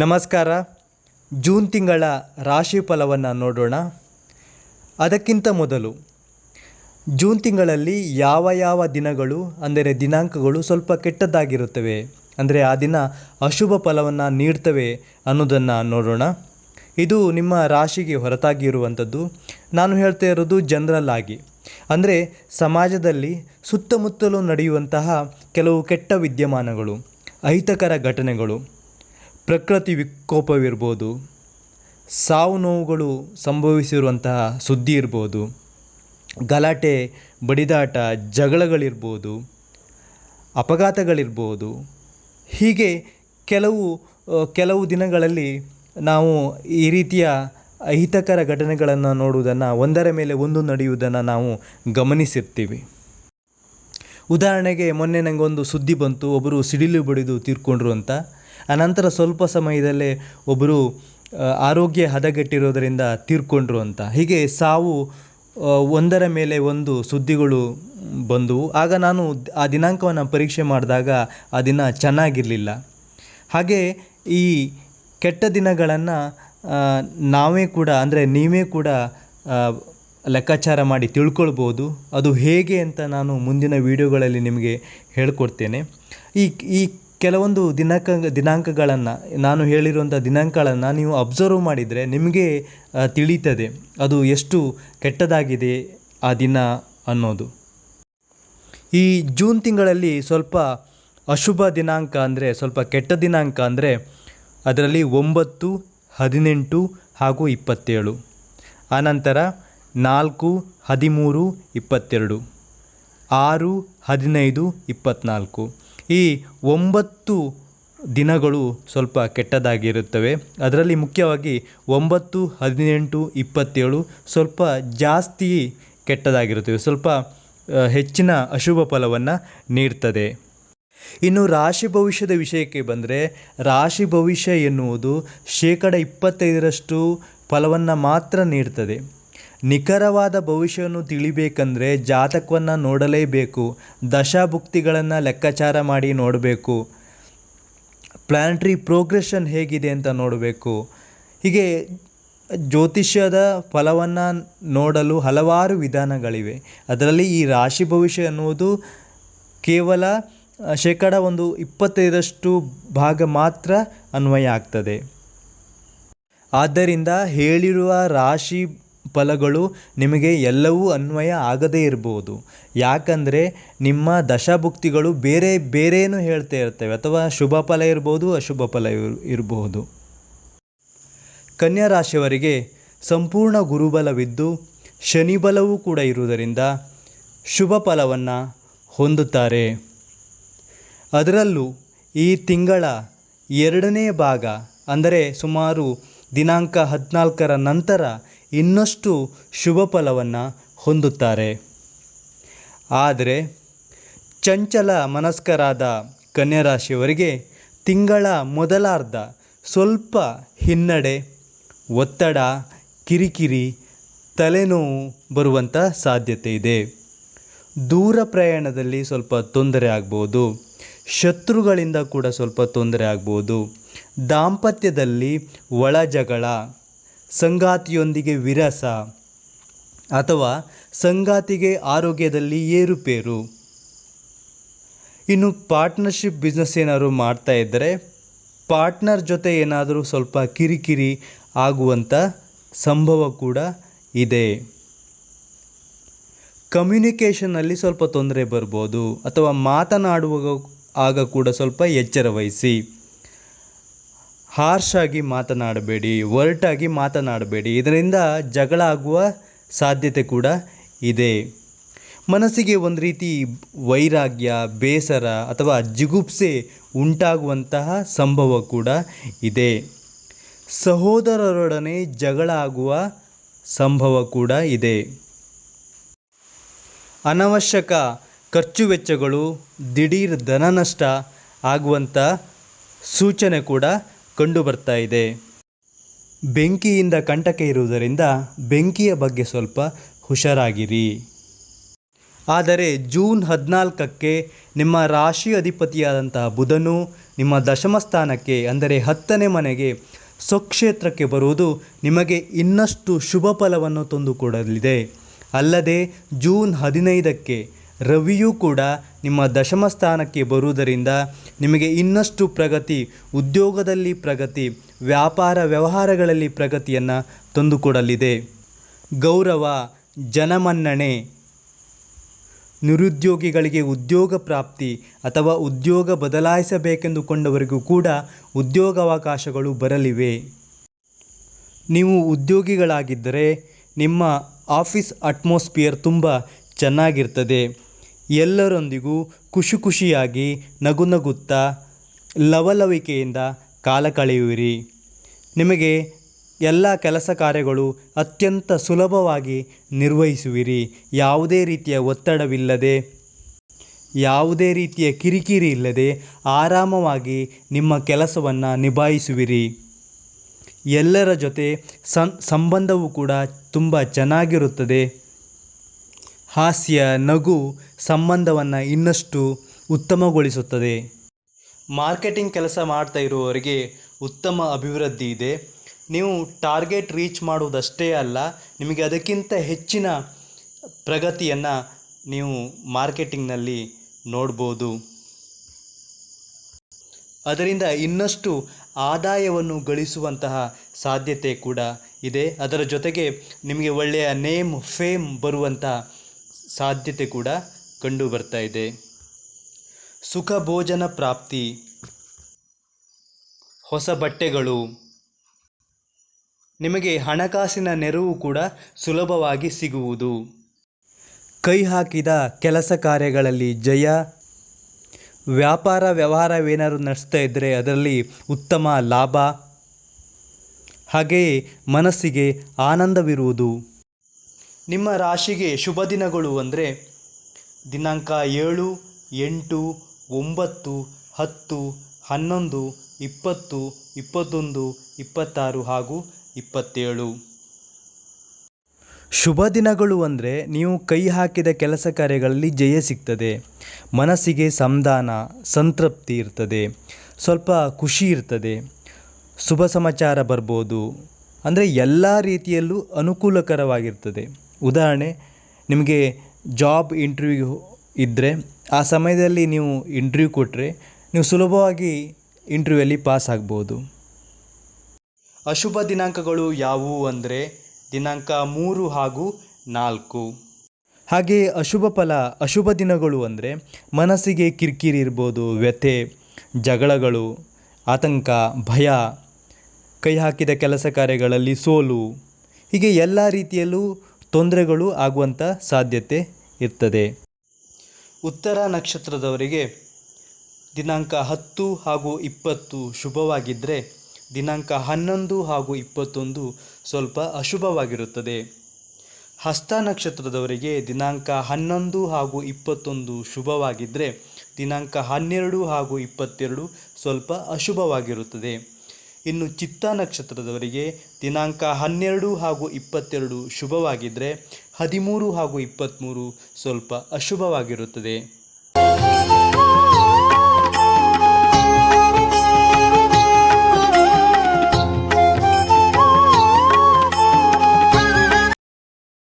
ನಮಸ್ಕಾರ. ಜೂನ್ ತಿಂಗಳ ರಾಶಿ ಫಲವನ್ನು ನೋಡೋಣ. ಅದಕ್ಕಿಂತ ಮೊದಲು, ಜೂನ್ ತಿಂಗಳಲ್ಲಿ ಯಾವ ಯಾವ ದಿನಗಳು, ಅಂದರೆ ದಿನಾಂಕಗಳು ಸ್ವಲ್ಪ ಕೆಟ್ಟದ್ದಾಗಿರುತ್ತವೆ, ಅಂದರೆ ಆ ದಿನ ಅಶುಭ ಫಲವನ್ನು ನೀಡ್ತವೆ ಅನ್ನೋದನ್ನು ನೋಡೋಣ. ಇದು ನಿಮ್ಮ ರಾಶಿಗೆ ಹೊರತಾಗಿ ಇರುವಂಥದ್ದು ನಾನು ಹೇಳ್ತಾ ಇರೋದು ಜನರಲ್ ಆಗಿ. ಅಂದರೆ ಸಮಾಜದಲ್ಲಿ ಸುತ್ತಮುತ್ತಲೂ ನಡೆಯುವಂತಹ ಕೆಲವು ಕೆಟ್ಟ ವಿದ್ಯಮಾನಗಳು, ಅಹಿತಕರ ಘಟನೆಗಳು ಪ್ರಕೃತಿ ವಿಕೋಪವಿರ್ಬೋದು, ಸಾವು ನೋವುಗಳು ಸಂಭವಿಸಿರುವಂತಹ ಸುದ್ದಿ ಇರ್ಬೋದು, ಗಲಾಟೆ, ಬಡಿದಾಟ, ಜಗಳಗಳಿರ್ಬೋದು, ಅಪಘಾತಗಳಿರ್ಬೋದು. ಹೀಗೆ ಕೆಲವು ಕೆಲವು ದಿನಗಳಲ್ಲಿ ನಾವು ಈ ರೀತಿಯ ಅಹಿತಕರ ಘಟನೆಗಳನ್ನು ನೋಡುವುದನ್ನು, ಒಂದರ ಮೇಲೆ ಒಂದು ನಡೆಯುವುದನ್ನು ನಾವು ಗಮನಿಸಿರ್ತೀವಿ. ಉದಾಹರಣೆಗೆ ಮೊನ್ನೆ ನನಗೊಂದು ಸುದ್ದಿ ಬಂತು ಒಬ್ಬರು ಸಿಡಿಲು ಬಡಿದು ತೀರ್ಕೊಂಡ್ರು ಅಂತ. ಅನಂತರ ಸ್ವಲ್ಪ ಸಮಯದಲ್ಲೇ ಒಬ್ಬರು ಆರೋಗ್ಯ ಹದಗೆಟ್ಟಿರೋದರಿಂದ ತೀರ್ಕೊಂಡ್ರು ಅಂತ. ಹೀಗೆ ಸಾವು ಒಂದರ ಮೇಲೆ ಒಂದು ಸುದ್ದಿಗಳು ಬಂದವು. ಆಗ ನಾನು ಆ ದಿನಾಂಕವನ್ನು ಪರೀಕ್ಷೆ ಮಾಡಿದಾಗ ಆ ದಿನ ಚೆನ್ನಾಗಿರಲಿಲ್ಲ. ಹಾಗೆ ಈ ಕೆಟ್ಟ ದಿನಗಳನ್ನು ನಾವೇ ಕೂಡ, ಅಂದರೆ ನೀವೇ ಕೂಡ ಲೆಕ್ಕಾಚಾರ ಮಾಡಿ ತಿಳ್ಕೊಳ್ಬೋದು. ಅದು ಹೇಗೆ ಅಂತ ನಾನು ಮುಂದಿನ ವಿಡಿಯೋಗಳಲ್ಲಿ ನಿಮಗೆ ಹೇಳ್ಕೊಡ್ತೇನೆ. ಈ ಈ ಕೆಲವೊಂದು ದಿನಾಂಕ, ದಿನಾಂಕಗಳನ್ನು, ನಾನು ಹೇಳಿರುವಂಥ ದಿನಾಂಕಗಳನ್ನು ನೀವು ಅಬ್ಸರ್ವ್ ಮಾಡಿದರೆ ನಿಮಗೆ ತಿಳೀತದೆ ಅದು ಎಷ್ಟು ಕೆಟ್ಟದಾಗಿದೆ ಆ ದಿನ ಅನ್ನೋದು. ಈ ಜೂನ್ ತಿಂಗಳಲ್ಲಿ ಸ್ವಲ್ಪ ಅಶುಭ ದಿನಾಂಕ ಅಂದರೆ, ಸ್ವಲ್ಪ ಕೆಟ್ಟ ದಿನಾಂಕ ಅಂದರೆ, ಅದರಲ್ಲಿ ಒಂಬತ್ತು, ಹದಿನೆಂಟು ಹಾಗೂ ಇಪ್ಪತ್ತೇಳು. ಆನಂತರ ನಾಲ್ಕು, ಹದಿಮೂರು, ಇಪ್ಪತ್ತೆರಡು. ಆರು, ಹದಿನೈದು ಇಪ್ಪತ್ತ್ನಾಲ್ಕು ಈ ಒಂಬತ್ತು ದಿನಗಳು ಸ್ವಲ್ಪ ಕೆಟ್ಟದಾಗಿರುತ್ತವೆ. ಅದರಲ್ಲಿ ಮುಖ್ಯವಾಗಿ ಒಂಬತ್ತು, ಹದಿನೆಂಟು, ಇಪ್ಪತ್ತೇಳು ಸ್ವಲ್ಪ ಜಾಸ್ತಿ ಕೆಟ್ಟದಾಗಿರುತ್ತವೆ. ಸ್ವಲ್ಪ ಹೆಚ್ಚಿನ ಅಶುಭ ಫಲವನ್ನು ನೀಡ್ತದೆ. ಇನ್ನು ರಾಶಿ ಭವಿಷ್ಯದ ವಿಷಯಕ್ಕೆ ಬಂದರೆ, ರಾಶಿ ಭವಿಷ್ಯ ಎನ್ನುವುದು ಶೇಕಡ ಇಪ್ಪತ್ತೈದರಷ್ಟು ಫಲವನ್ನು ಮಾತ್ರ ನೀಡ್ತದೆ. ನಿಖರವಾದ ಭವಿಷ್ಯವನ್ನು ತಿಳಿಬೇಕಂದ್ರೆ ಜಾತಕವನ್ನು ನೋಡಲೇಬೇಕು, ದಶಾಭುಕ್ತಿಗಳನ್ನು ಲೆಕ್ಕಾಚಾರ ಮಾಡಿ ನೋಡಬೇಕು. ಪ್ಲ್ಯಾನೆಟ್ರಿ ಪ್ರೋಗ್ರೆಷನ್ ಹೇಗಿದೆ ಅಂತ ನೋಡಬೇಕು. ಹೀಗೆ ಜ್ಯೋತಿಷ್ಯದ ಫಲವನ್ನು ನೋಡಲು ಹಲವಾರು ವಿಧಾನಗಳಿವೆ. ಅದರಲ್ಲಿ ಈ ರಾಶಿ ಭವಿಷ್ಯ ಎನ್ನುವುದು ಕೇವಲ ಶೇಕಡ ಒಂದು ಇಪ್ಪತ್ತೈದರಷ್ಟು ಭಾಗ ಮಾತ್ರ ಅನ್ವಯ ಆಗ್ತದೆ. ಆದ್ದರಿಂದ ಹೇಳಿರುವ ರಾಶಿ ಫಲಗಳು ನಿಮಗೆ ಎಲ್ಲವೂ ಅನ್ವಯ ಆಗದೇ ಇರಬಹುದು. ಯಾಕಂದರೆ ನಿಮ್ಮ ದಶಾಭುಕ್ತಿಗಳು ಬೇರೆ ಬೇರೇನೂ ಹೇಳ್ತಾ ಇರ್ತವೆ. ಅಥವಾ ಶುಭ ಫಲ ಇರ್ಬೋದು, ಅಶುಭ ಫಲ ಇರ್- ಇರಬಹುದು. ಕನ್ಯಾ ರಾಶಿಯವರಿಗೆ ಸಂಪೂರ್ಣ ಗುರುಬಲವಿದ್ದು ಶನಿಬಲವೂ ಕೂಡ ಇರುವುದರಿಂದ ಶುಭ ಫಲವನ್ನು ಹೊಂದುತ್ತಾರೆ. ಅದರಲ್ಲೂ ಈ ತಿಂಗಳ ಎರಡನೇ ಭಾಗ, ಅಂದರೆ ಸುಮಾರು ದಿನಾಂಕ ಹದಿನಾಲ್ಕರ ನಂತರ ಇನ್ನಷ್ಟು ಶುಭ ಫಲವನ್ನು ಹೊಂದುತ್ತಾರೆ. ಆದರೆ ಚಂಚಲ ಮನಸ್ಕರಾದ ಕನ್ಯಾ ರಾಶಿಯವರಿಗೆ ತಿಂಗಳ ಮೊದಲಾರ್ಧ ಸ್ವಲ್ಪ ಹಿನ್ನಡೆ, ಒತ್ತಡ, ಕಿರಿಕಿರಿ, ತಲೆನೋವು ಬರುವಂಥ ಸಾಧ್ಯತೆ ಇದೆ. ದೂರ ಪ್ರಯಾಣದಲ್ಲಿ ಸ್ವಲ್ಪ ತೊಂದರೆ ಆಗ್ಬೋದು. ಶತ್ರುಗಳಿಂದ ಕೂಡ ಸ್ವಲ್ಪ ತೊಂದರೆ ಆಗ್ಬೋದು. ದಾಂಪತ್ಯದಲ್ಲಿ ಒಳ ಜಗಳ ಸಂಗಾತಿಯೊಂದಿಗೆ ವಿರಸ, ಅಥವಾ ಸಂಗಾತಿಗೆ ಆರೋಗ್ಯದಲ್ಲಿ ಏರುಪೇರು. ಇನ್ನು ಪಾರ್ಟ್ನರ್ಶಿಪ್ ಬಿಸ್ನೆಸ್ ಏನಾದರೂ ಮಾಡ್ತಾ ಇದ್ದರೆ, ಪಾರ್ಟ್ನರ್ ಜೊತೆ ಏನಾದರೂ ಸ್ವಲ್ಪ ಕಿರಿಕಿರಿ ಆಗುವಂಥ ಸಂಭವ ಕೂಡ ಇದೆ. ಕಮ್ಯುನಿಕೇಷನ್ನಲ್ಲಿ ಸ್ವಲ್ಪ ತೊಂದರೆ ಬರ್ಬೋದು, ಅಥವಾ ಮಾತನಾಡುವಾಗ ಆಗ ಕೂಡ ಸ್ವಲ್ಪ ಎಚ್ಚರ ವಹಿಸಿ. ಹಾರ್ಶ್ ಆಗಿ ಮಾತನಾಡಬೇಡಿ, ಒರಟಾಗಿ ಮಾತನಾಡಬೇಡಿ. ಇದರಿಂದ ಜಗಳ ಆಗುವ ಸಾಧ್ಯತೆ ಕೂಡ ಇದೆ. ಮನಸ್ಸಿಗೆ ಒಂದು ರೀತಿ ವೈರಾಗ್ಯ, ಬೇಸರ ಅಥವಾ ಜಿಗುಪ್ಸೆ ಉಂಟಾಗುವಂತಹ ಸಂಭವ ಕೂಡ ಇದೆ. ಸಹೋದರರೊಡನೆ ಜಗಳ ಆಗುವ ಸಂಭವ ಕೂಡ ಇದೆ. ಅನವಶ್ಯಕ ಖರ್ಚು ವೆಚ್ಚಗಳು ದಿಢೀರ್ ಧನನಷ್ಟ ಆಗುವಂಥ ಸೂಚನೆ ಕೂಡ ಕಂಡುಬರ್ತಾ ಇದೆ. ಬೆಂಕಿಯಿಂದ ಕಂಟಕ ಇರುವುದರಿಂದ ಬೆಂಕಿಯ ಬಗ್ಗೆ ಸ್ವಲ್ಪ ಹುಷಾರಾಗಿರಿ. ಆದರೆ ಜೂನ್ ಹದಿನಾಲ್ಕಕ್ಕೆ ನಿಮ್ಮ ರಾಶಿ ಅಧಿಪತಿಯಾದಂತಹ ಬುಧನು ನಿಮ್ಮ ದಶಮ ಸ್ಥಾನಕ್ಕೆ, ಅಂದರೆ ಹತ್ತನೇ ಮನೆಗೆ ಸ್ವಕ್ಷೇತ್ರಕ್ಕೆ ಬರುವುದು ನಿಮಗೆ ಇನ್ನಷ್ಟು ಶುಭ ಫಲವನ್ನು ತಂದುಕೊಡಲಿದೆ. ಅಲ್ಲದೆ ಜೂನ್ ಹದಿನೈದಕ್ಕೆ ರವಿಯೂ ಕೂಡ ನಿಮ್ಮ ದಶಮ ಸ್ಥಾನಕ್ಕೆ ಬರುವುದರಿಂದ ನಿಮಗೆ ಇನ್ನಷ್ಟು ಪ್ರಗತಿ, ಉದ್ಯೋಗದಲ್ಲಿ ಪ್ರಗತಿ, ವ್ಯಾಪಾರ ವ್ಯವಹಾರಗಳಲ್ಲಿ ಪ್ರಗತಿಯನ್ನು ತಂದುಕೊಡಲಿದೆ. ಗೌರವ, ಜನಮನ್ನಣೆ, ನಿರುದ್ಯೋಗಿಗಳಿಗೆ ಉದ್ಯೋಗ ಪ್ರಾಪ್ತಿ ಅಥವಾ ಉದ್ಯೋಗ ಬದಲಾಯಿಸಬೇಕೆಂದುಕೊಂಡವರಿಗೂ ಕೂಡ ಉದ್ಯೋಗಾವಕಾಶಗಳು ಬರಲಿವೆ. ನೀವು ಉದ್ಯೋಗಿಗಳಾಗಿದ್ದರೆ ನಿಮ್ಮ ಆಫೀಸ್ ಅಟ್ಮಾಸ್ಫಿಯರ್ ತುಂಬ ಚೆನ್ನಾಗಿರ್ತದೆ. ಎಲ್ಲರೊಂದಿಗೂ ಖುಷಿ ಖುಷಿಯಾಗಿ ನಗು ನಗುತ್ತಾ ಲವಲವಿಕೆಯಿಂದ ಕಾಲ ಕಳೆಯುವಿರಿ. ನಿಮಗೆ ಎಲ್ಲ ಕೆಲಸ ಕಾರ್ಯಗಳು ಅತ್ಯಂತ ಸುಲಭವಾಗಿ ನಿರ್ವಹಿಸುವಿರಿ. ಯಾವುದೇ ರೀತಿಯ ಒತ್ತಡವಿಲ್ಲದೆ, ಯಾವುದೇ ರೀತಿಯ ಕಿರಿಕಿರಿ ಇಲ್ಲದೆ ಆರಾಮವಾಗಿ ನಿಮ್ಮ ಕೆಲಸವನ್ನು ನಿಭಾಯಿಸುವಿರಿ. ಎಲ್ಲರ ಜೊತೆ ಸಂಬಂಧವೂ ಕೂಡ ತುಂಬ ಚೆನ್ನಾಗಿರುತ್ತದೆ. ಹಾಸ್ಯ ನಗು ಸಂಬಂಧವನ್ನು ಇನ್ನಷ್ಟು ಉತ್ತಮಗೊಳಿಸುತ್ತದೆ. ಮಾರ್ಕೆಟಿಂಗ್ ಕೆಲಸ ಮಾಡ್ತಾ ಇರುವವರಿಗೆ ಉತ್ತಮ ಅಭಿವೃದ್ಧಿ ಇದೆ. ನೀವು ಟಾರ್ಗೆಟ್ ರೀಚ್ ಮಾಡುವುದಷ್ಟೇ ಅಲ್ಲ, ನಿಮಗೆ ಅದಕ್ಕಿಂತ ಹೆಚ್ಚಿನ ಪ್ರಗತಿಯನ್ನು ನೀವು ಮಾರ್ಕೆಟಿಂಗ್ನಲ್ಲಿ ನೋಡ್ಬೋದು. ಅದರಿಂದ ಇನ್ನಷ್ಟು ಆದಾಯವನ್ನು ಗಳಿಸುವಂತಹ ಸಾಧ್ಯತೆ ಕೂಡ ಇದೆ. ಅದರ ಜೊತೆಗೆ ನಿಮಗೆ ಒಳ್ಳೆಯ ನೇಮ್, ಫೇಮ್ ಬರುವಂಥ ಸಾಧ್ಯತೆ ಕೂಡ ಕಂಡು ಬರ್ತಾ ಇದೆ. ಸುಖ ಭೋಜನ ಪ್ರಾಪ್ತಿ, ಹೊಸ ಬಟ್ಟೆಗಳು, ನಿಮಗೆ ಹಣಕಾಸಿನ ನೆರವು ಕೂಡ ಸುಲಭವಾಗಿ ಸಿಗುವುದು. ಕೈ ಹಾಕಿದ ಕೆಲಸ ಕಾರ್ಯಗಳಲ್ಲಿ ಜಯ. ವ್ಯಾಪಾರ ವ್ಯವಹಾರವೇನಾದ್ರು ನಡೆಸ್ತಾ ಇದ್ದರೆ ಅದರಲ್ಲಿ ಉತ್ತಮ ಲಾಭ. ಹಾಗೆಯೇ ಮನಸ್ಸಿಗೆ ಆನಂದವಿರುವುದು. ನಿಮ್ಮ ರಾಶಿಗೆ ಶುಭ ದಿನಗಳು ಅಂದರೆ ದಿನಾಂಕ ಏಳು, ಎಂಟು, ಒಂಬತ್ತು, ಹತ್ತು, ಹನ್ನೊಂದು, ಇಪ್ಪತ್ತು, ಇಪ್ಪತ್ತೊಂದು, ಇಪ್ಪತ್ತಾರು ಹಾಗೂ ಇಪ್ಪತ್ತೇಳು. ಶುಭ ದಿನಗಳು ಅಂದರೆ ನೀವು ಕೈ ಹಾಕಿದ ಕೆಲಸ ಕಾರ್ಯಗಳಲ್ಲಿ ಜಯ ಸಿಗ್ತದೆ. ಮನಸ್ಸಿಗೆ ಸಂಧಾನ, ಸಂತೃಪ್ತಿ ಇರ್ತದೆ. ಸ್ವಲ್ಪ ಖುಷಿ ಇರ್ತದೆ. ಶುಭ ಸಮಾಚಾರ ಬರ್ಬೋದು. ಅಂದರೆ ಎಲ್ಲ ರೀತಿಯಲ್ಲೂ ಅನುಕೂಲಕರವಾಗಿರ್ತದೆ. ಉದಾಹರಣೆ, ನಿಮಗೆ ಜಾಬ್ ಇಂಟ್ರ್ವ್ಯೂ ಇದ್ದರೆ ಆ ಸಮಯದಲ್ಲಿ ನೀವು ಇಂಟ್ರ್ವ್ಯೂ ಕೊಟ್ಟರೆ ನೀವು ಸುಲಭವಾಗಿ ಇಂಟರ್ವ್ಯೂಯಲ್ಲಿ ಪಾಸ್ ಆಗ್ಬೋದು. ಅಶುಭ ದಿನಾಂಕಗಳು ಯಾವುವು ಅಂದರೆ, ದಿನಾಂಕ ಮೂರು ಹಾಗೂ ನಾಲ್ಕು. ಹಾಗೆ ಅಶುಭ ಫಲ, ಅಶುಭ ದಿನಗಳು ಅಂದರೆ, ಮನಸ್ಸಿಗೆ ಕಿರಿಕಿರಿ ಇರ್ಬೋದು, ವ್ಯಥೆ, ಜಗಳಗಳು, ಆತಂಕ, ಭಯ, ಕೈ ಹಾಕಿದ ಕೆಲಸ ಕಾರ್ಯಗಳಲ್ಲಿ ಸೋಲು, ಹೀಗೆ ಎಲ್ಲ ರೀತಿಯಲ್ಲೂ ತೊಂದರೆಗಳು ಆಗುವಂಥ ಸಾಧ್ಯತೆ ಇರ್ತದೆ. ಉತ್ತರ ನಕ್ಷತ್ರದವರಿಗೆ ದಿನಾಂಕ ಹತ್ತು ಹಾಗೂ ಇಪ್ಪತ್ತು ಶುಭವಾಗಿದ್ದರೆ ದಿನಾಂಕ ಹನ್ನೊಂದು ಹಾಗೂ ಇಪ್ಪತ್ತೊಂದು ಸ್ವಲ್ಪ ಅಶುಭವಾಗಿರುತ್ತದೆ. ಹಸ್ತ ನಕ್ಷತ್ರದವರಿಗೆ ದಿನಾಂಕ ಹನ್ನೊಂದು ಹಾಗೂ ಇಪ್ಪತ್ತೊಂದು ಶುಭವಾಗಿದ್ದರೆ ದಿನಾಂಕ ಹನ್ನೆರಡು ಹಾಗೂ ಇಪ್ಪತ್ತೆರಡು ಸ್ವಲ್ಪ ಅಶುಭವಾಗಿರುತ್ತದೆ. ಇನ್ನು ಚಿತ್ತ ನಕ್ಷತ್ರದವರಿಗೆ ದಿನಾಂಕ ಹನ್ನೆರಡು ಹಾಗೂ ಇಪ್ಪತ್ತೆರಡು ಶುಭವಾಗಿದ್ದರೆ ಹದಿಮೂರು ಹಾಗೂ ಇಪ್ಪತ್ತ್ಮೂರು ಸ್ವಲ್ಪ ಅಶುಭವಾಗಿರುತ್ತದೆ.